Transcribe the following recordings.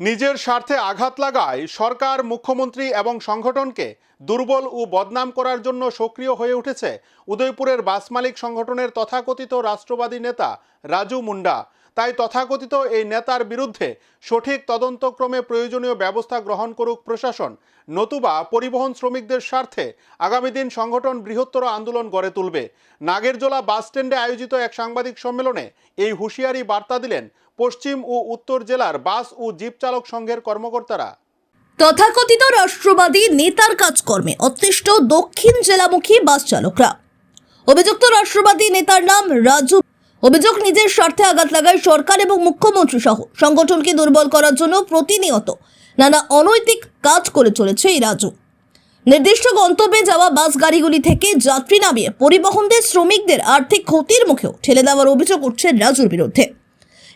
নিজের স্বার্থে আঘাত লাগায় সরকার, মুখ্যমন্ত্রী এবং সংগঠনকে দুর্বল ও বদনাম করার জন্য সক্রিয় হয়ে উঠেছে উদয়পুরের বাস মালিক সংগঠনের তথাকথিত রাষ্ট্রবাদী নেতা রাজু মুন্ডা। তাই তথাকথিত এই নেতার বিরুদ্ধে সঠিক তদন্তক্রমে প্রয়োজনীয় ব্যবস্থা গ্রহণ করুক প্রশাসন। নতুবা পরিবহন শ্রমিকদের স্বার্থে আগামী দিন সংগঠন বৃহত্তর আন্দোলন গড়ে তুলবে। নাগেরজোলা বাস স্ট্যান্ডে আয়োজিত এক সাংবাদিক সম্মেলনে এই হুঁশিয়ারি বার্তা দিলেন পশ্চিম ও উত্তর জেলার বাস ও জিপ চালক সংঘের কর্মকর্তারা। তথাকথিত রাষ্ট্রবাদী নেতার কাজকর্মে অতিষ্ঠ দক্ষিণ জেলামুখী বাস চালকরা অভিযুক্ত রাষ্ট্রবাদী নেতার নাম রাজু অভিযোগ, নিজের স্বার্থে আঘাত লাগায় সরকার এবং মুখ্যমন্ত্রী সহ সংগঠনকে দুর্বল করার জন্য প্রতিনিয়ত নানা অনৈতিক কাজ করে চলেছে এই রাজু নির্দিষ্ট গন্তব্যে যাওয়া বাস গাড়িগুলি থেকে যাত্রী নামিয়ে পরিবহনদের শ্রমিকদের আর্থিক ক্ষতির মুখেও ঠেলে দেওয়ার অভিযোগ উঠছে রাজুর বিরুদ্ধে।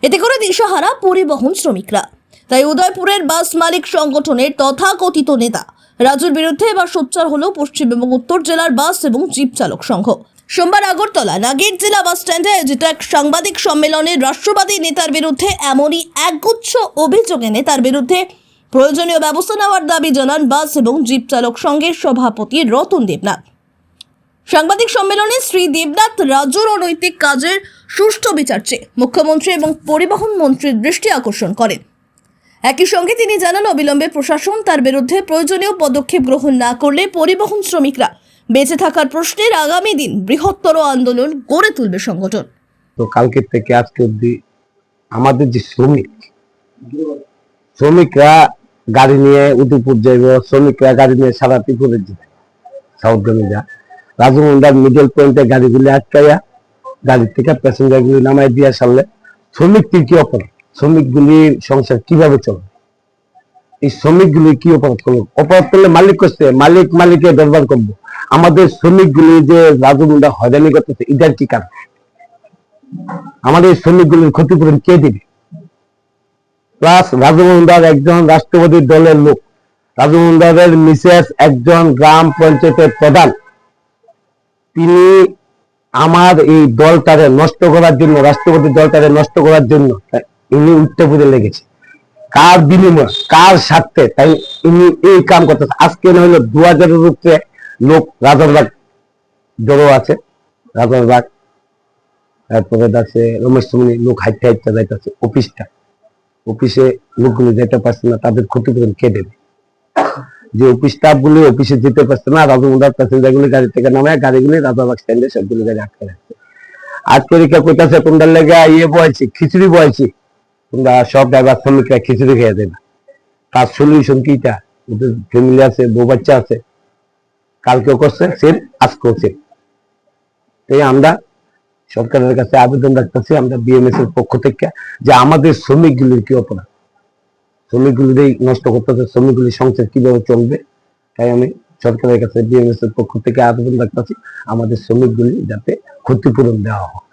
এতে করে দিশাহারা পরিবহন শ্রমিকরা। তাই উদয়পুরের বাস মালিক সংগঠনের তথাকথিত নেতা রাজুর বিরুদ্ধে এবার সোচ্চার হল পশ্চিম এবং উত্তর জেলার বাস এবং জিপ চালক সংঘ। সোমবার আগরতলা নাগের জেলা বাস স্ট্যান্ডে আয়োজিত এক সাংবাদিক সম্মেলনে রাষ্ট্রবাদী নেতার বিরুদ্ধে এমনই একগুচ্ছ অভিযোগ এনে তার বিরুদ্ধে প্রয়োজনীয় ব্যবস্থা নেওয়ার দাবি জানান বাস এবং জিপ চালক সংঘের সভাপতি রতন দেবনাথ। সাংবাদিক সম্মেলনে শ্রী দেবনাথ রাজ্যর অনৈতিক কাজের সুষ্ঠু বিচার চেয়ে মুখ্যমন্ত্রী এবং পরিবহন মন্ত্রীর দৃষ্টি আকর্ষণ করেন। একই সঙ্গে তিনি জানান, অবিলম্বে প্রশাসন তার বিরুদ্ধে প্রয়োজনীয় পদক্ষেপ গ্রহণ না করলে পরিবহন শ্রমিকরা বেঁচে থাকার প্রশ্নের আগামী দিন বৃহত্তর আন্দোলন গড়ে তুলবে সংগঠন। তো কালকের থেকে আজকে অব্দি আমাদের যে শ্রমিক, শ্রমিকরা গাড়ি নিয়ে উদয়পুর যাইব, শ্রমিকরা গাড়ি নিয়ে সারা ত্রিপুরের যাবে সাউথগামী যা রাজমন্ডার মিডল পয়েন্টে গাড়িগুলি আটকাইয়া গাড়ি থেকে প্যাসেঞ্জার গুলি নামাই দিয়ে সারলে শ্রমিকটির কি অপরাধ? শ্রমিকগুলির সংসার কীভাবে চলবে? এই শ্রমিকগুলি কি অপরাধ করল অপরাধ করলে মালিক করছে মালিক মালিকের দরবার করব। আমাদের শ্রমিকগুলি যে রাজমন্ডা হয়রানি করতেছে, এটার কি কারণ? আমাদের শ্রমিকগুলির ক্ষতিপূরণ কে দিবে? প্লাস রাজমন্দার একজন রাষ্ট্রপতি দলের লোক রাজমন্দারের মিসেস একজন গ্রাম পঞ্চায়েতের প্রধান, তিনি আমার এই দলটারে নষ্ট করার জন্য, রাষ্ট্রপতি দলটারে নষ্ট করার জন্য ইনি উঠতে পুজো লেগেছে। কার বিনিময়, কার স্বার্থে, তাই ইনি এই কাম করতেছে। আজকে না হলো দু হাজারের উপরে লোক রাজারবাগ জড়ো আছে রাজারবাগ তারপরে আছে রমেশ সুমনি লোক হাইটে হাইটে যাইতেছে, অফিসটা। অফিসে লোকগুলো যেতে পারছে না, তাদের ক্ষতিপূরণ কে দেবে? যে অফিস স্টাফ গুলি অফিসে যেতে পারছে না রাজমুন্ডার প্যাসেঞ্জার গুলি গাড়ি থেকে নামে গাড়িগুলি রাজাবাগ স্ট্যান্ডে সবগুলো গাড়ি আটকে রাখছে আজকে রিকা কইতাছে কোনটার লেগে ইয়ে বয়েছি খিচুড়ি বয়েছি তোমরা সব ড্রাইভার শ্রমিকরা খিচুড়ি খেয়ে দেবে। তার সলিউশন কিটা ওদের ফ্যামিলি আছে, বউ বাচ্চা আছে। কালকেও করছে, সেম, আজকেও সেম। তাই আমরা সরকারের কাছে আবেদন রাখতেছি, আমরা বিএমএস এর পক্ষ থেকে যে আমাদের শ্রমিকগুলির কি অপরাধ? শ্রমিকগুলির নষ্ট করতেছে, শ্রমিকগুলির সংসার কীভাবে চলবে? তাই আমি সরকারের কাছে বিএমএস এর পক্ষ থেকে আবেদন রাখতেছি, আমাদের শ্রমিকগুলি যাতে ক্ষতিপূরণ দেওয়া হয়।